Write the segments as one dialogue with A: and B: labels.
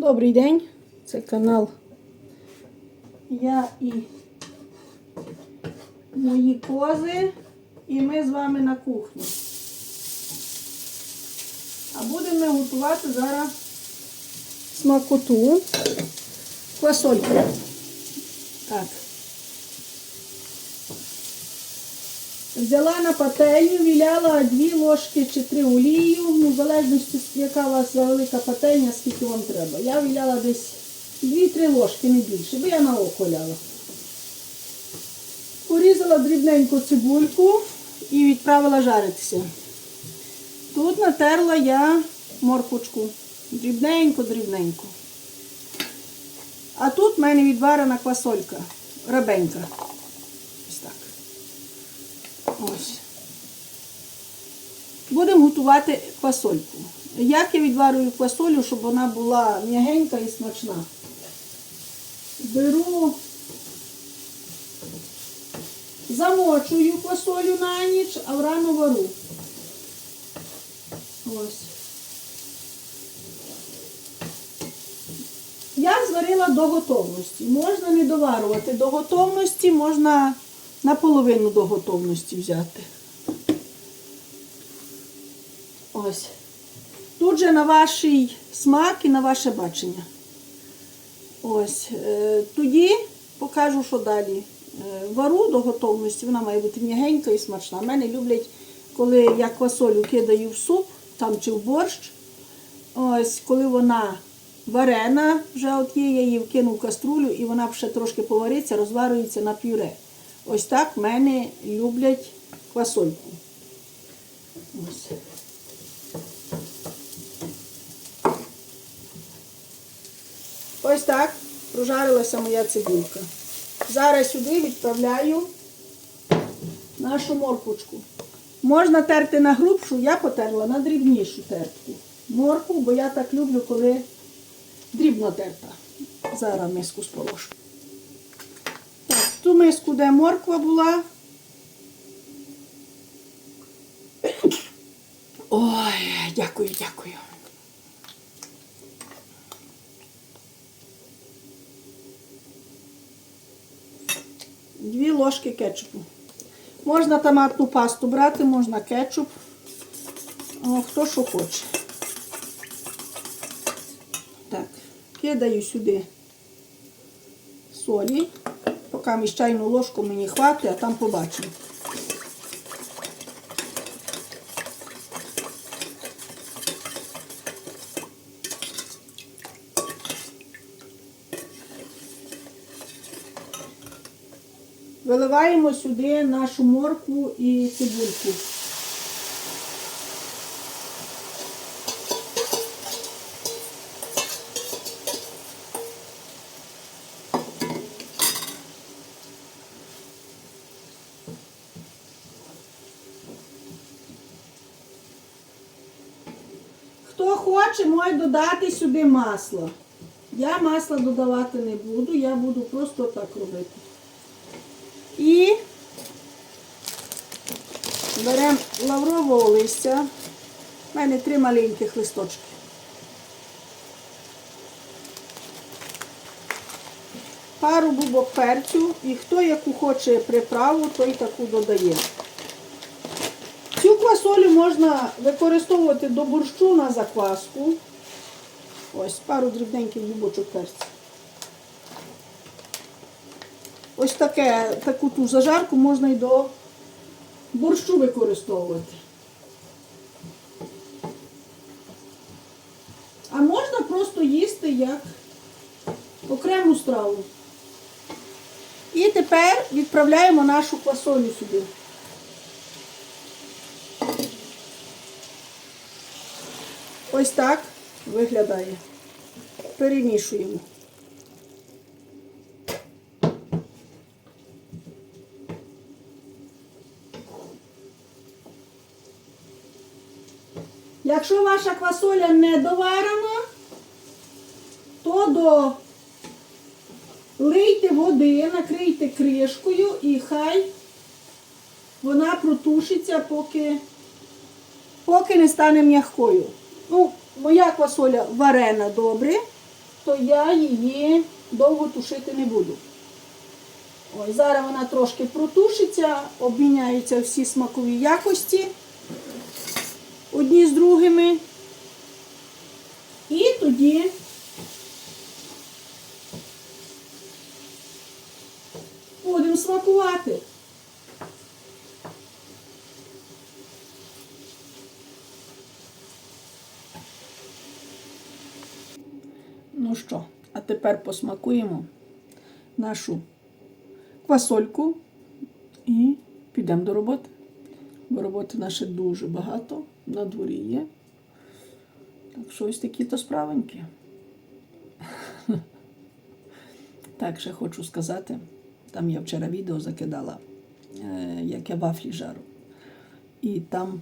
A: Добрий день, це канал Я і мої кози, і ми з вами на кухні. А будемо готувати зараз смакоту, квасольку. Так. Взяла на пательню, віляла дві ложки чи три олію, ну, в залежності, яка у вас велика пательня, скільки вам треба. Я віляла десь 2-3 ложки, не більше, бо я на око ляла. Порізала дрібненьку цибульку і відправила жаритися. Тут натерла я морквочку. Дрібненько-дрібненько. А тут в мене відварена квасолька, рабенька. Ось Будемо готувати квасольку. Як я відварюю квасолю, щоб вона була м'ягенька і смачна? Беру, замочую квасолю на ніч, а врано вару. Ось. Я зварила до готовності. Можна не доварювати до готовності, можна наполовину до готовності взяти. Ось. Тут же на ваш смак і на ваше бачення. Ось. Е, Тоді покажу, що далі. Е, Вару до готовності, вона має бути м'ягенька і смачна. Мене люблять, коли я квасолю кидаю в суп там чи в борщ. Ось, коли вона варена, вже от є, я її вкину в каструлю і вона ще трошки повариться, розварюється на пюре. Ось так в мене люблять квасольку. Ось. Ось так прожарилася моя цибулька. Зараз сюди відправляю нашу морквочку. Можна терти на грубшу, я потерла на дрібнішу тертку. Моркву, бо я так люблю, коли дрібно терта. Зараз миску сполошу. Ту миску, де морква була. Ой, дякую, дякую. Дві ложки кетчупу. Можна томатну пасту брати, можна кетчуп. О, хто що хоче. Так, кидаю сюди солі. Поки між чайну ложку мені хватить, а там побачимо. Виливаємо сюди нашу моркву і цибульку. Хто хоче, може додати сюди масло. Я масла додавати не буду, я буду просто так робити. І беремо лаврового листя. У мене три маленьких листочки. Пару бубок перцю і хто яку хоче приправу, той таку додає. Квасолю можна використовувати до борщу на закваску. Ось пару дрібненьких бубочок перцю. Ось таке, таку ту зажарку можна і до борщу використовувати. А можна просто їсти як окрему страву. І тепер відправляємо нашу квасолю сюди. Ось так виглядає. Перемішуємо. Якщо ваша квасоля не доварена, то до лийте води, накрийте кришкою і хай вона протушиться, поки, поки не стане м'якою. Ну, моя квасоля варена добре, то я її довго тушити не буду. Ось, зараз вона трошки протушиться, обміняються всі смакові якості одні з другими. І тоді будемо смакувати. Ну що, а тепер посмакуємо нашу квасольку і підемо до роботи. Бо роботи наше дуже багато, на дворі є. Так що ось такі то справенькі. Так, ще хочу сказати, там я вчора відео закидала, е, як я вафлі жару. І там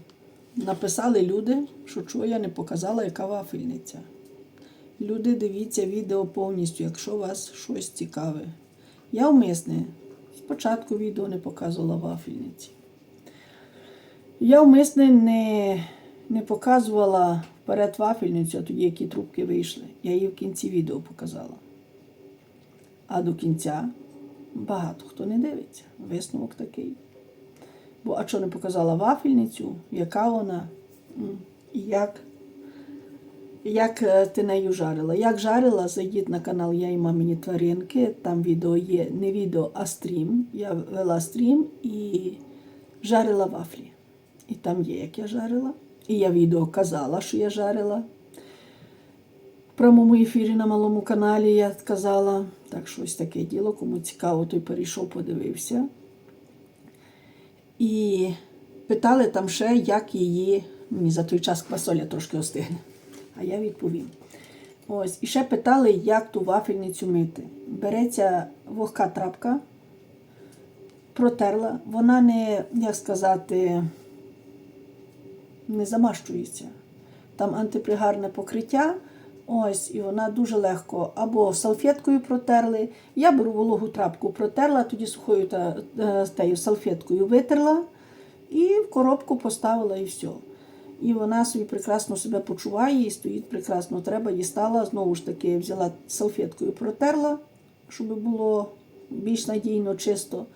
A: написали люди, що чого я не показала, яка вафельниця. Люди, дивіться відео повністю, якщо вас щось цікаве. Я вмисне спочатку відео не показувала вафельниці. Я вмисне не, не показувала вперед вафельницю, а тоді які трубки вийшли. Я її в кінці відео показала. А до кінця багато хто не дивиться. Висновок такий. Бо а що не показала вафельницю, яка вона і як, як е, ти нею жарила. Як жарила, зайдіть на канал Я і мамині тваринки. Там відео є не відео, а стрім. Я вела стрім і жарила вафлі. І там є, як я жарила. І я відео казала, що я жарила. В прямому ефірі на малому каналі я казала. Так що ось таке діло. Кому цікаво, той перейшов, подивився. І питали там ще, як її. Мені за той час квасоля трошки остигне. А я відповім. Ось. І ще питали, як ту вафельницю мити. Береться вогка трапка, протерла. Вона не, як сказати, не замащується. Там антипригарне покриття. Ось, і вона дуже легко. Або салфеткою протерли. Я беру вологу трапку, протерла, тоді сухою та, е, тею салфеткою витерла і в коробку поставила і все. І вона собі прекрасно себе почуває і стоїть прекрасно. Треба дістала, знову ж таки, взяла салфеткою, протерла, щоб було більш надійно, чисто.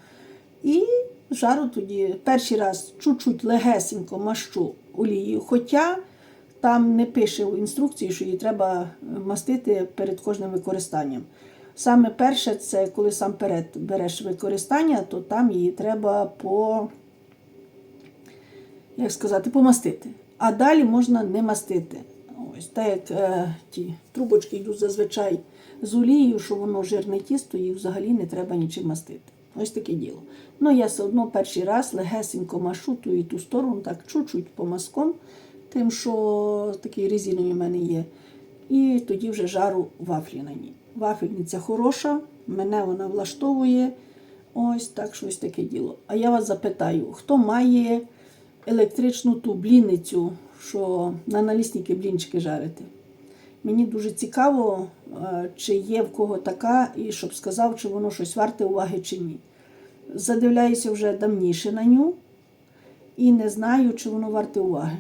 A: І жару тоді перший раз чуть-чуть легесенько мащу олією. Хоча там не пише в інструкції, що її треба мастити перед кожним використанням. Саме перше, це коли сам перед береш використання, то там її треба по, як сказати, помастити. А далі можна не мастити. Ось так як е, ті трубочки йдуть зазвичай з олією, що воно жирне тісто, їх взагалі не треба нічим мастити. Ось таке діло. Ну, я все одно перший раз легесенько машу ту і ту сторону, так чуть-чуть помазком, тим, що такий резиновий в мене є. І тоді вже жару вафлі на ній. Вафельниця хороша, мене вона влаштовує. Ось так щось таке діло. А я вас запитаю, хто має електричну ту блінницю, що на налісники блінчики жарити? Мені дуже цікаво, е, чи є в кого така, і щоб сказав, чи воно щось варте уваги чи ні. Задивляюся вже давніше на ню і не знаю, чи воно варте уваги.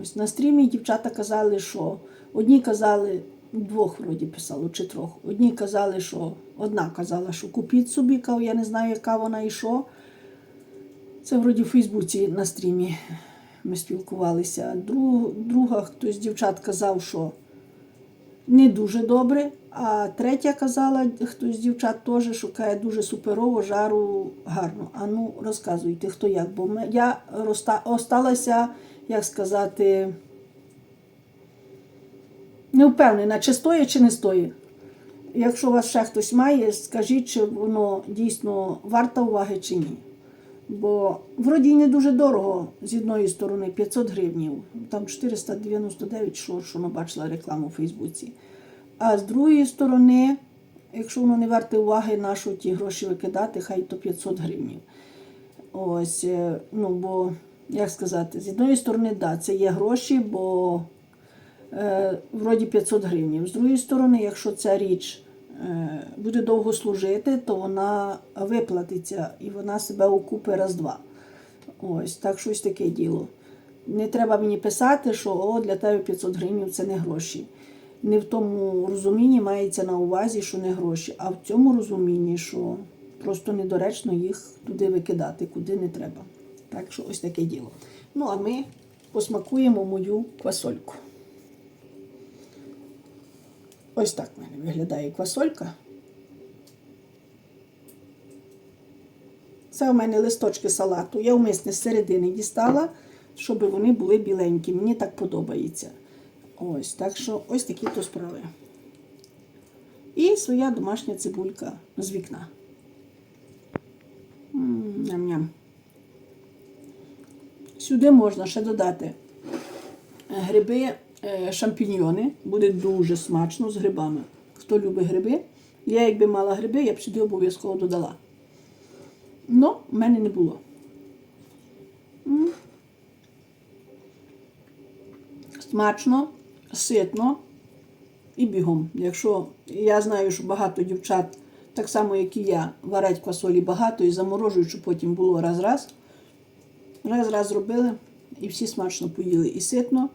A: Ось на стрімі дівчата казали, що одні казали, двох вроді писало, чи трьох. Одні казали, що одна казала, що купіть собі, я не знаю, яка вона і що. Це вроді в Фейсбуці на стрімі ми спілкувалися. Друг, друга хтось дівчат казав, що не дуже добре. А третя казала, хтось з дівчат теж, каже дуже суперово, жару гарно. А ну розказуйте, хто як. Бо я роста, осталася, як сказати, не впевнена, чи стоїть, чи не стоїть. Якщо у вас ще хтось має, скажіть, чи воно дійсно варто уваги чи ні. Бо вроді й не дуже дорого з одної сторони 500 гривнів, там 499, що, що ми бачила рекламу у Фейсбуці. А з другої сторони, якщо воно не варте уваги, на що ті гроші викидати, хай то 500 гривнів. Ось, е, ну, бо, як сказати, з одної сторони, да, це є гроші, бо е, вроді 500 гривнів. З другої сторони, якщо ця річ буде довго служити, то вона виплатиться і вона себе окупить раз-два. Ось, так щось таке діло. Не треба мені писати, що о, для тебе 500 гривень це не гроші. не в тому розумінні мається на увазі, що не гроші, а в цьому розумінні, що просто недоречно їх туди викидати, куди не треба. Так що ось таке діло. Ну, а ми посмакуємо мою квасольку. Ось так в мене виглядає квасолька. Це у мене листочки салату. Я умисне з середини дістала, щоб вони були біленькі. Мені так подобається. Ось, так що ось такі то справи. І своя домашня цибулька з вікна. Ням-ням. Сюди можна ще додати гриби, шампіньйони. Буде дуже смачно з грибами. Хто любить гриби, я якби мала гриби, я б сюди обов'язково додала. Ну, в мене не було. Смачно, ситно і бігом. Якщо я знаю, що багато дівчат, так само, як і я, варять квасолі багато і заморожують, щоб потім було раз-раз. Раз-раз зробили і всі смачно поїли. І ситно.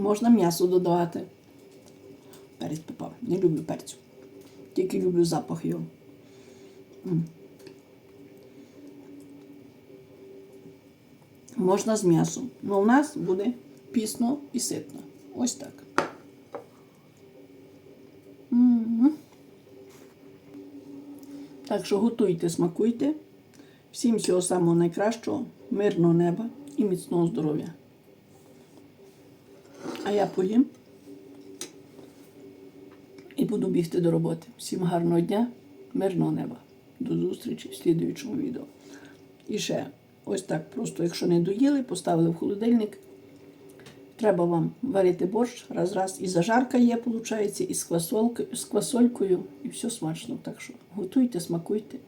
A: Можна м'ясо додавати. Перець попав. Не люблю перцю. Тільки люблю запах його. Можна з м'ясом. Ну, у нас буде пісно і ситно. Ось так. Так що готуйте, смакуйте. Всім всього самого найкращого, мирного неба і міцного здоров'я. А я поїм і буду бігти до роботи. Всім гарного дня, мирного неба. До зустрічі в слідуючому відео. І ще ось так просто, якщо не доїли, поставили в холодильник. Треба вам варити борщ раз-раз. І зажарка є, виходить, і з, квасолкою, з квасолькою, і все смачно. Так що готуйте, смакуйте.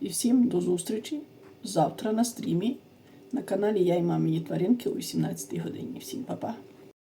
A: І всім до зустрічі завтра на стрімі на каналі Я і мамині тваринки о 18 годині. Всім па-па.